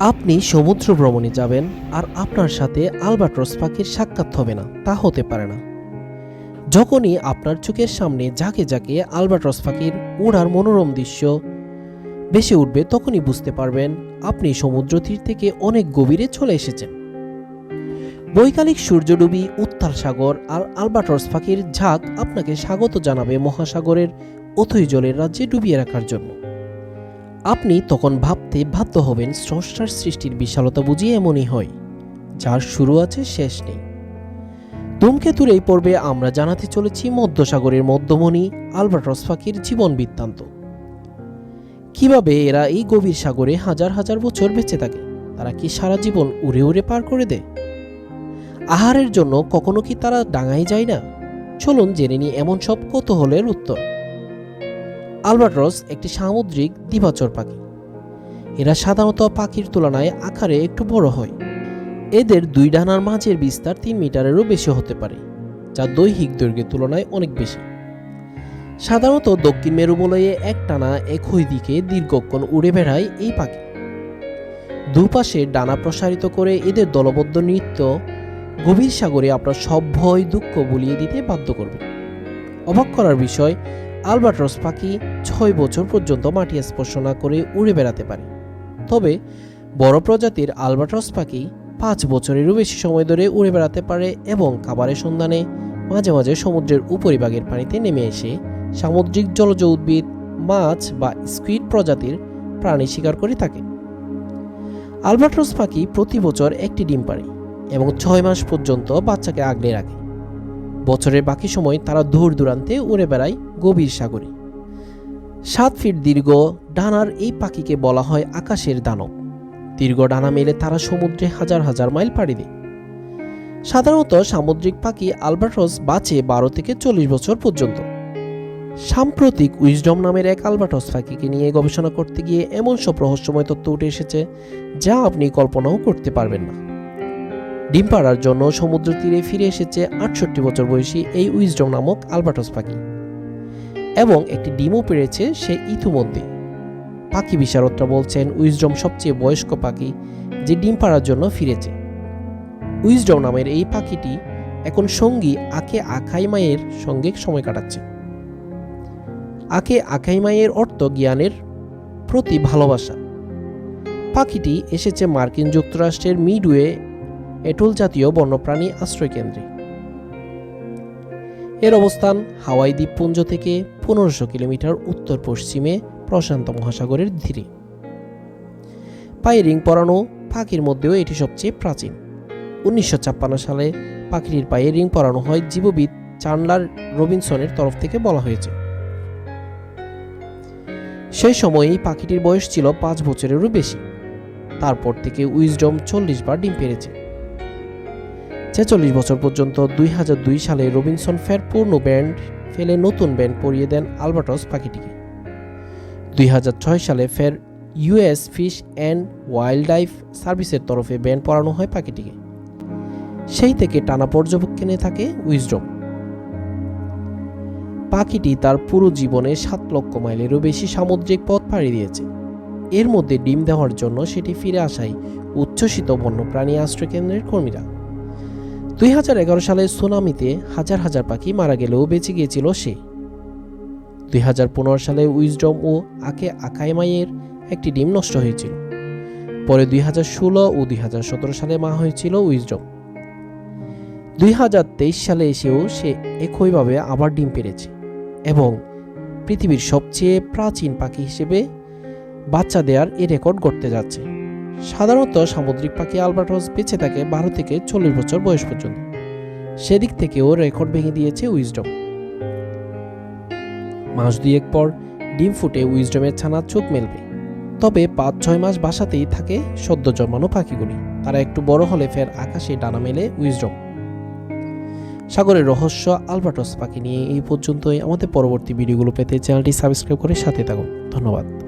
আপনি সমুদ্র ভ্রমণে যাবেন আর আপনার সাথে আলবাট্রস পাখির সাক্ষাৎ হবে না, তা হতে পারে না। যখনই আপনার চোখের সামনে ঝাঁকে ঝাঁকে আলবাট্রস পাখির উড়ার মনোরম দৃশ্য বেশি উঠবে, তখনই বুঝতে পারবেন আপনি সমুদ্র তীর থেকে অনেক গভীরে চলে এসেছেন। বৈকালিক সূর্যডুবি, উত্তাল সাগর আর আলবাট্রস পাখির ঝাঁক আপনাকে স্বাগত জানাবে মহাসাগরের অথই জলের রাজ্যে ডুবিয়ে রাখার জন্য। আপনি তখন ভাবতে বাধ্য হবেন, স্রষ্টার সৃষ্টির বিশালতা বুঝিয়ে এমনই হয়। যার শুরু আছে, শেষ নেই। ধূমকেতুর এই পর্বে আমরা জানাতে চলেছি মধ্যসাগরের মধ্যমণি আলবাট্রস পাখির জীবন বৃত্তান্ত। কীভাবে এরা এই গভীর সাগরে হাজার হাজার বছর বেঁচে থাকে? তারা কি সারা জীবন উড়ে উড়ে পার করে দেয়? আহারের জন্য কখনো কি তারা ডাঙায় যায় না? চলুন জেনে নিই এমন সব কৌতূহলের উত্তর। আলবাট্রস একটি সামুদ্রিক দিবাচর পাখি। এরা সাধারণত পাখির তুলনায় আকারে একটু বড় হয়। এদের দুই ডানার মাঝের বিস্তার তিন মিটারেরও বেশি হতে পারে, যা দৈহিক দৈর্ঘ্যের তুলনায় অনেক বেশি। সাধারণত দক্ষিণ মেরুবলয়ে এক টানা একই দিকে দীর্ঘক্ষণ উড়ে বেড়ায় এই পাখি। দুপাশে ডানা প্রসারিত করে এদের দলবদ্ধ নৃত্য গভীর সাগরে আপনার সব ভয় দুঃখ ভুলিয়ে দিতে বাধ্য করবে। অবাক করার বিষয় আলবাট্রস পাখি ছয় বছর পর্যন্ত মাটি স্পর্শ না করে উড়ে বেড়াতে পারে। তবে বড় প্রজাতির আলবাট্রস পাখি পাঁচ বছরেরও বেশি সময় ধরে উড়ে বেড়াতে পারে এবং খাবারের সন্ধানে মাঝে মাঝে সমুদ্রের উপরিভাগের পানিতে নেমে এসে সামুদ্রিক জলজ উদ্ভিদ, মাছ বা স্কুইড প্রজাতির প্রাণী শিকার করে থাকে। আলবাট্রস পাখি প্রতি বছর একটি ডিম পারে এবং ছয় মাস পর্যন্ত বাচ্চাকে আগলে রাখে। বছরের বাকি সময় তারা দূর দূরান্তে উড়ে বেড়ায় গভীর সাগরে। সাত ফিট দীর্ঘ ডানার এই পাখিকে বলা হয় আকাশের দানব। দীর্ঘ ডানা মেলে তারা সমুদ্রে হাজার হাজার মাইল পাড়ি দেয়। সাধারণত সামুদ্রিক পাখি আলবাট্রস বাঁচে বারো থেকে চল্লিশ বছর পর্যন্ত। সাম্প্রতিক উইজডম নামের এক আলবাটস পাখিকে নিয়ে গবেষণা করতে গিয়ে এমন সব রহস্যময় তথ্য উঠে এসেছে যা আপনি কল্পনাও করতে পারবেন না। ডিম পাড়ার জন্য সমুদ্র তীরে ফিরে এসেছে আটষট্টি বছর বয়সী এই উইজডম নামক আলবাটস পাখি। এবং একটি ডিমও পেরেছে সে ইতিমধ্যে পাখি বিশারদরা বলছেন উইজডম সবচেয়ে বয়স্ক পাখি যে ডিম পাড়ার জন্য ফিরেছে। উইজডম নামের এই পাখিটি এখন সঙ্গী আকে আখাই মায়ের সঙ্গে সময় কাটাচ্ছে। আকে আখাই মায়ের অর্থ জ্ঞানের প্রতি ভালোবাসা। পাখিটি এসেছে মার্কিন যুক্তরাষ্ট্রের মিডওয়ে এটল জাতীয় বন্যপ্রাণী আশ্রয়কেন্দ্রে। এর অবস্থান হাওয়াই দ্বীপপুঞ্জ থেকে পনেরোশো কিলোমিটার উত্তর পশ্চিমে প্রশান্ত মহাসাগরের ধীরে। পায়ে রিং পরানো পাখির মধ্যেও এটি সবচেয়ে প্রাচীন। উনিশশো ছাপ্পান্ন সালে পাখিটির পায়ে রিং পরানো হয় জীববিদ চার্লার রবিনসনের তরফ থেকে বলা হয়েছে। সেই সময়ে পাখিটির বয়স ছিল পাঁচ বছরেরও বেশি। তারপর থেকে উইজডম চল্লিশ বার ডিম পেরেছে। ছেচল্লিশ বছর পর্যন্ত দুই হাজার দুই সালে রবিনসন ফের পূর্ণ ব্যান্ড ফেলে নতুন ব্যান্ড পরিয়ে দেন আলবাটস পাখিটিকে। দুই হাজার ছয় সালে ফের US fish and wildlife সার্ভিসের তরফে ব্যান্ড পরানো হয় পাখিটিকে। সেই থেকে টানা পর্যবেক্ষণে থাকে উইজডম। পাখিটি তার পুরো জীবনে সাত লক্ষ মাইলেরও বেশি সামুদ্রিক পথ পাড়ি দিয়েছে। এর মধ্যে ডিম দেওয়ার জন্য সেটি ফিরে আসায় উচ্ছ্বসিত বন্যপ্রাণী আশ্রয়কেন্দ্রের কর্মীরা। দুই হাজার এগারো সালে সুনামিতে হাজার হাজার পাখি মারা গেলেও বেঁচে গিয়েছিল সে। দুই হাজার পনেরো সালে উইজডম ও আকে আকাইমাইয়ের একটি ডিম নষ্ট হয়েছিল। পরে দুই হাজার ষোলো ও দুই হাজার সতেরো সালে মা হয়েছিল উইজডম। দুই হাজার তেইশ সালে এসেও সে একইভাবে আবার ডিম পেরেছে এবং পৃথিবীর সবচেয়ে প্রাচীন পাখি হিসেবে বাচ্চা দেওয়ার এ রেকর্ড গড়তে যাচ্ছে। সাধারণত সামুদ্রিক পাখি আলবাটস বেঁচে থাকে বারো থেকে চল্লিশ বছর বয়স পর্যন্ত। সেদিক থেকেও রেকর্ড ভেঙে দিয়েছে উইজডম। মাস দুয়েক পর ডিম ফুটে উইজডমের ছানা চোখ মেলবে। তবে পাঁচ ছয় মাস বাসাতেই থাকে সদ্য জন্মানো পাখিগুলি। তারা একটু বড় হলে ফের আকাশে ডানা মেলে উইজডম। সাগরের রহস্য আলবাটস পাখি নিয়ে এই পর্যন্তই। আমাদের পরবর্তী ভিডিওগুলো পেতে চ্যানেলটি সাবস্ক্রাইব করে সাথে থাকুন। ধন্যবাদ।